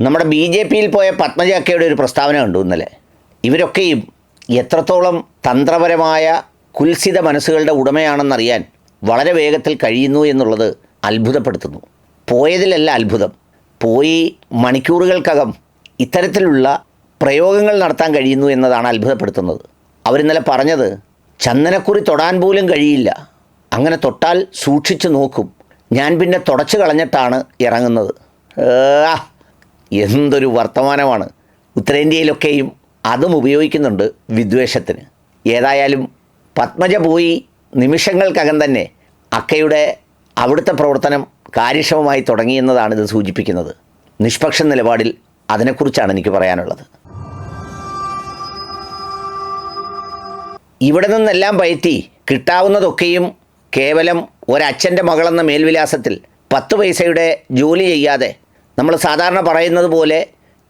നമ്മുടെ B J പിയിൽ പോയ പത്മജ അക്കയുടെ ഒരു പ്രസ്താവന കണ്ടു ഇന്നലെ. ഇവരൊക്കെയും എത്രത്തോളം തന്ത്രപരമായ കുൽസിത മനസ്സുകളുടെ ഉടമയാണെന്നറിയാൻ വളരെ വേഗത്തിൽ കഴിയുന്നു എന്നുള്ളത് അത്ഭുതപ്പെടുത്തുന്നു. പോയതിലല്ല അത്ഭുതം. പോയി മണിക്കൂറുകൾക്കകം ഇത്തരത്തിലുള്ള പ്രയോഗങ്ങൾ നടത്താൻ കഴിയുന്നു എന്നതാണ് അത്ഭുതപ്പെടുത്തുന്നത്. അവരിന്നലെ പറഞ്ഞത് ചന്ദനക്കുറി തൊടാൻ പോലും കഴിയില്ല. അങ്ങനെ തൊട്ടാൽ സൂക്ഷിച്ചു നോക്കും. ഞാൻ പിന്നെ തുടച്ചു കളഞ്ഞിട്ടാണ് ഇറങ്ങുന്നത്. ആ, എന്തൊരു വർത്തമാനമാണ്. ഉത്തരേന്ത്യയിലൊക്കെയും അതും ഉപയോഗിക്കുന്നുണ്ട് വിദ്വേഷത്തിന്. ഏതായാലും പത്മജ പോയി നിമിഷങ്ങൾക്കകം തന്നെ അക്കയുടെ അവിടുത്തെ പ്രവർത്തനം കാര്യക്ഷമമായി തുടങ്ങിയെന്നതാണ് ഇത് സൂചിപ്പിക്കുന്നത്. നിഷ്പക്ഷ നിലപാടിൽ അതിനെക്കുറിച്ചാണ് എനിക്ക് പറയാനുള്ളത്. ഇവിടെ നിന്നെല്ലാം പയറ്റി കിട്ടാവുന്നതൊക്കെയും കേവലം ഒരച്ഛന്റെ മകളെന്ന മേൽവിലാസത്തിൽ പത്ത് പൈസയുടെ ജോലി ചെയ്യാതെ നമ്മൾ സാധാരണ പറയുന്നത് പോലെ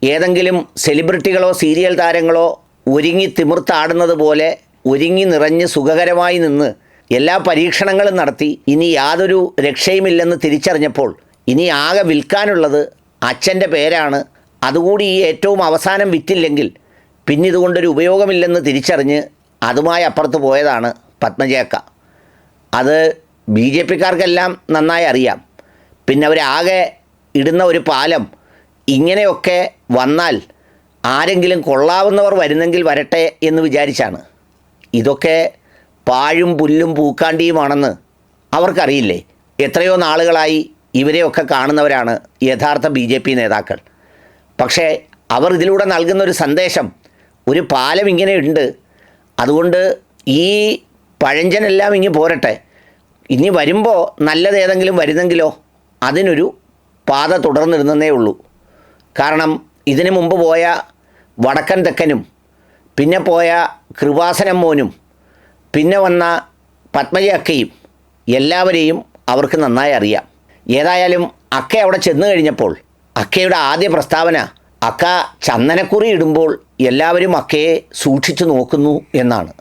ഏതെങ്കിലും സെലിബ്രിറ്റികളോ സീരിയൽ താരങ്ങളോ ഒരുങ്ങി തിമിർത്താടുന്നത് പോലെ ഒരുങ്ങി നിറഞ്ഞ് സുഖകരമായി നിന്ന് എല്ലാ പരീക്ഷണങ്ങളും നടത്തി ഇനി യാതൊരു രക്ഷയുമില്ലെന്ന് തിരിച്ചറിഞ്ഞപ്പോൾ ഇനി ആകെ വിൽക്കാനുള്ളത് അച്ഛന്റെ പേരാണ്. അതുകൂടി ഈ ഏറ്റവും അവസാനം വിറ്റില്ലെങ്കിൽ പിന്നെ ഇതുകൊണ്ടൊരു ഉപയോഗമില്ലെന്ന് തിരിച്ചറിഞ്ഞ് അതുമായി അപ്പുറത്ത് പോയതാണ് പത്മജയക്ക. അത് ബി ജെ പിക്കാർക്കെല്ലാം നന്നായി അറിയാം. പിന്നെ അവരാകെ ഇടുന്ന ഒരു പാലം ഇങ്ങനെയൊക്കെ വന്നാൽ ആരെങ്കിലും കൊള്ളാവുന്നവർ വരുന്നെങ്കിൽ വരട്ടെ എന്ന് വിചാരിച്ചാണ്. ഇതൊക്കെ പാഴും പുല്ലും പൂക്കാണ്ടിയുമാണെന്ന് അവർക്കറിയില്ലേ. എത്രയോ നാളുകളായി ഇവരെയൊക്കെ കാണുന്നവരാണ് യഥാർത്ഥ ബി ജെ പി നേതാക്കൾ. പക്ഷേ അവർ ഇതിലൂടെ നൽകുന്ന ഒരു സന്ദേശം ഒരു പാലം ഇങ്ങനെ ഉണ്ട് അതുകൊണ്ട് ഈ പഴഞ്ചനെല്ലാം ഇങ്ങ് പോരട്ടെ. ഇനി വരുമ്പോൾ നല്ലത് ഏതെങ്കിലും വരുന്നെങ്കിലോ അതിനൊരു പാത തുടർന്നിരുന്നേ ഉള്ളൂ. കാരണം ഇതിനു മുമ്പ് പോയ വടക്കൻ തെക്കനും പിന്നെ പോയ കൃപാസനം മോനും പിന്നെ വന്ന പത്മജ അക്കയും എല്ലാവരെയും അവർക്ക് നന്നായി അറിയാം. ഏതായാലും അക്ക അവിടെ ചെന്നു കഴിഞ്ഞപ്പോൾ അക്കയുടെ ആദ്യ പ്രസ്താവന അക്ക ചന്ദനക്കുറി ഇടുമ്പോൾ എല്ലാവരും അക്കയെ സൂക്ഷിച്ചു നോക്കുന്നു എന്നാണ്.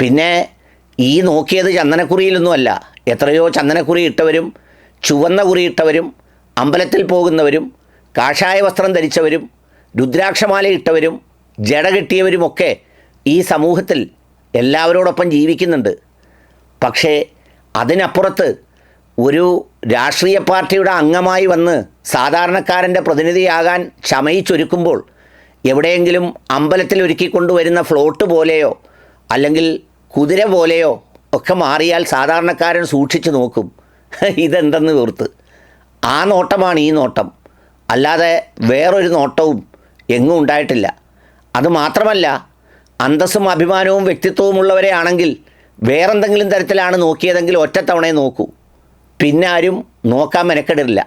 പിന്നെ ഈ നോക്കിയത് ചന്ദനക്കുറിയിലൊന്നുമല്ല. എത്രയോ ചന്ദനക്കുറി ഇട്ടവരും ചുവന്ന കുറിയിട്ടവരും അമ്പലത്തിൽ പോകുന്നവരും കാഷായ വസ്ത്രം ധരിച്ചവരും രുദ്രാക്ഷമാല ഇട്ടവരും ജട കെട്ടിയവരുമൊക്കെ ഈ സമൂഹത്തിൽ എല്ലാവരോടൊപ്പം ജീവിക്കുന്നുണ്ട്. പക്ഷേ അതിനപ്പുറത്ത് ഒരു രാഷ്ട്രീയ പാർട്ടിയുടെ അംഗമായി വന്ന് സാധാരണക്കാരന്റെ പ്രതിനിധിയാകാൻ ക്ഷമയിച്ചൊരുക്കുമ്പോൾ എവിടെയെങ്കിലും അമ്പലത്തിൽ ഒരുക്കിക്കൊണ്ടുവരുന്ന ഫ്ലോട്ട് പോലെയോ അല്ലെങ്കിൽ കുതിര പോലെയോ ഒക്കെ മാറിയാൽ സാധാരണക്കാരൻ സൂക്ഷിച്ചു നോക്കും. ഇതെന്തെന്ന് ഓർത്ത്. ആ നോട്ടമാണ് ഈ നോട്ടം. അല്ലാതെ വേറൊരു നോട്ടവും എങ്ങും ഉണ്ടായിട്ടില്ല. അത് മാത്രമല്ല അന്തസ്സും അഭിമാനവും വ്യക്തിത്വവും ഉള്ളവരെയാണെങ്കിൽ വേറെന്തെങ്കിലും തരത്തിലാണ് നോക്കിയതെങ്കിൽ ഒറ്റത്തവണയെ നോക്കൂ. പിന്നെ ആരും നോക്കാൻ മെനക്കെടില്ല.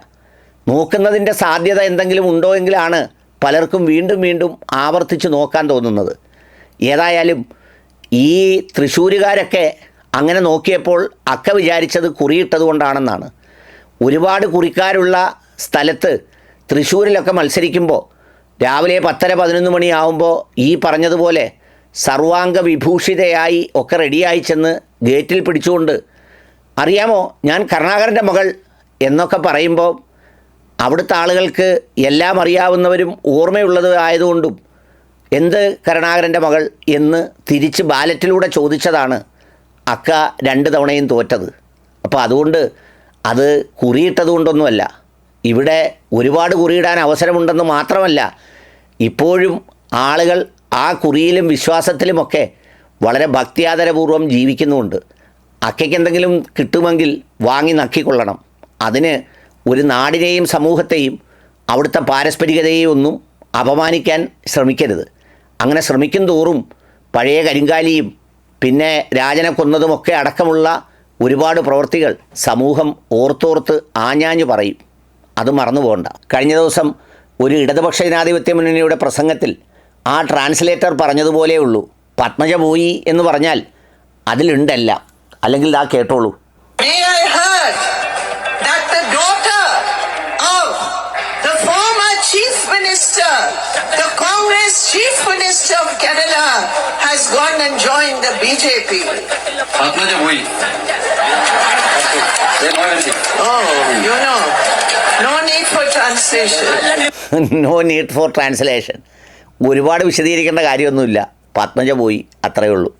നോക്കുന്നതിന്റെ സാധ്യത എന്തെങ്കിലും ഉണ്ടോ എങ്കിലാണ് പലർക്കും വീണ്ടും വീണ്ടും ആവർത്തിച്ച് നോക്കാൻ തോന്നുന്നത്. ഏതായാലും ഈ തൃശ്ശൂരുകാരൊക്കെ അങ്ങനെ നോക്കിയപ്പോൾ അക്ക വിചാരിച്ചത് കുറിയിട്ടത് കൊണ്ടാണെന്നാണ് ഒരുപാട് കുറിക്കാരുള്ള സ്ഥലത്ത് തൃശ്ശൂരിലൊക്കെ മത്സരിക്കുമ്പോൾ രാവിലെ പത്തര പതിനൊന്ന് മണിയാവുമ്പോൾ ഈ പറഞ്ഞതുപോലെ സർവാംഗ വിഭൂഷിതയായി ഒക്കെ റെഡിയായി ചെന്ന് ഗേറ്റിൽ പിടിച്ചുകൊണ്ട് അറിയാമോ ഞാൻ കരുണാകരന്റെ മകൾ എന്നൊക്കെ പറയുമ്പോൾ അവിടുത്തെ ആളുകൾക്ക് എല്ലാം അറിയാവുന്നവരും ഓർമ്മയുള്ളത് ആയതുകൊണ്ടും എന്ത് കരുണാകരന്റെ മകൾ? എന്ന് തിരിച്ച് ബാലറ്റിലൂടെ ചോദിച്ചതാണ് അക്ക രണ്ട് തവണയും തോറ്റത്. അപ്പോൾ അതുകൊണ്ട് അത് കുറിയിട്ടത് കൊണ്ടൊന്നുമല്ല. ഇവിടെ ഒരുപാട് കുറിയിടാൻ അവസരമുണ്ടെന്ന് മാത്രമല്ല ഇപ്പോഴും ആളുകൾ ആ കുറിയിലും വിശ്വാസത്തിലുമൊക്കെ വളരെ ഭക്തിയാദരപൂർവം ജീവിക്കുന്നുമുണ്ട്. അക്കയ്ക്ക് എന്തെങ്കിലും കിട്ടുമെങ്കിൽ വാങ്ങി നക്കിക്കൊള്ളണം. അതിന് ഒരു നാടിനെയും സമൂഹത്തെയും അവിടുത്തെ പാരസ്പരികതയെയും ഒന്നും അപമാനിക്കാൻ ശ്രമിക്കരുത്. അങ്ങനെ ശ്രമിക്കും തോറും പഴയ കരിങ്കാലിയും പിന്നെ രാജനെ കൊന്നതുമൊക്കെ അടക്കമുള്ള ഒരുപാട് പ്രവൃത്തികൾ സമൂഹം ഓർത്തോർത്ത് ആഞ്ഞാഞ്ഞു പറയും. അത് മറന്നു പോകണ്ട. കഴിഞ്ഞ ദിവസം ഒരു ഇടതുപക്ഷ ജനാധിപത്യ മുന്നണിയുടെ പ്രസംഗത്തിൽ ആ ട്രാൻസ്ലേറ്റർ പറഞ്ഞതുപോലെ ഉള്ളൂ. പത്മജ പോയി എന്ന് പറഞ്ഞാൽ അതിലുണ്ടല്ല. അല്ലെങ്കിൽ ആ കേട്ടോളൂ. Minister, the chief minister of Kerala has gone and joined the BJP. Padmaja പോയി. Oh, you know, no need for no need for translation ഒരുപാട് വിശദീകരിക്കേണ്ട കാര്യമൊന്നുമില്ല. പത്മജ പോയി അത്രയേ ഉള്ളൂ.